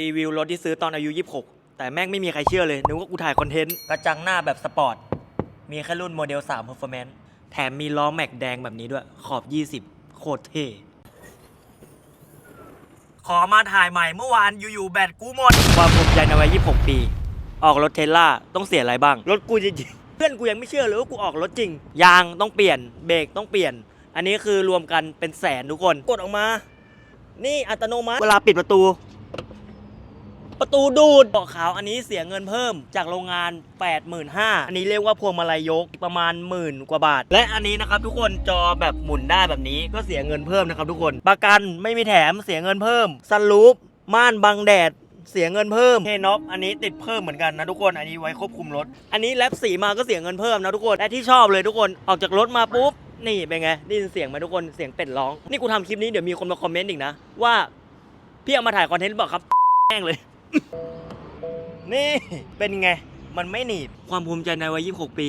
รีวิวรถที่ซื้อตอนอายุ 26 แต่แม่งไม่มีใครเชื่อเลย นึกว่ากูถ่ายคอนเทนต์ กระจังหน้าแบบสปอร์ต มีแค่รุ่นโมเดล3 Performance แถมมีล้อแม็กแดงแบบนี้ด้วย ขอบ 20 โคตรเท่ขอมาถ่ายใหม่เมื่อวานอยู่ๆแบตกูหมด ความภูมิใจในวัย26 ปี ออกรถเทสลาต้องเสียอะไรบ้าง รถกูจริงๆเพื่อนกูยังไม่เชื่อเลยว่ากูออกรถจริง ยางต้องเปลี่ยน เบรกต้องเปลี่ยน อันนี้คือรวมกันเป็นแสนทุกคน กดออกมา นี่อัตโนมัติ เวลาปิดประตู ตูดูดเบาะขาวอันนี้เสียเงินเพิ่มจากโรงงาน 85,000อันนี้เรียกว่าพวงมาลัยยกประมาณหมื่นกว่าบาท และอันนี้นะครับทุกคนจอแบบหมุนได้แบบนี้ก็เสียเงินเพิ่มนะครับทุกคน ประกันไม่มีแถมเสียเงินเพิ่มซันรูปม่านบังแดดเสียเงินเพิ่มเฮน็อกอันนี้ติดเพิ่มเหมือนกันนะทุกคน อันนี้ไว้ควบคุมรถ อันนี้แลบสีมาก็เสียเงินเพิ่มนะทุกคน และที่ชอบเลยทุกคน ออกจากรถมาปุ๊บ นี่เป็นไง ได้ยินเสียงไหมทุกคน เสียงเป็ดร้อง นี่กูทำคลิปนี้เดี๋ยวมีคนมาคอมเมนต์อีกนะ ว่าพี่เอามาถ่ายคอนเทนต์หรือเปล่าครับแม่งเลย นี่เป็นไง มันไม่หนีบ ความภูมิใจในวัย 26 ปี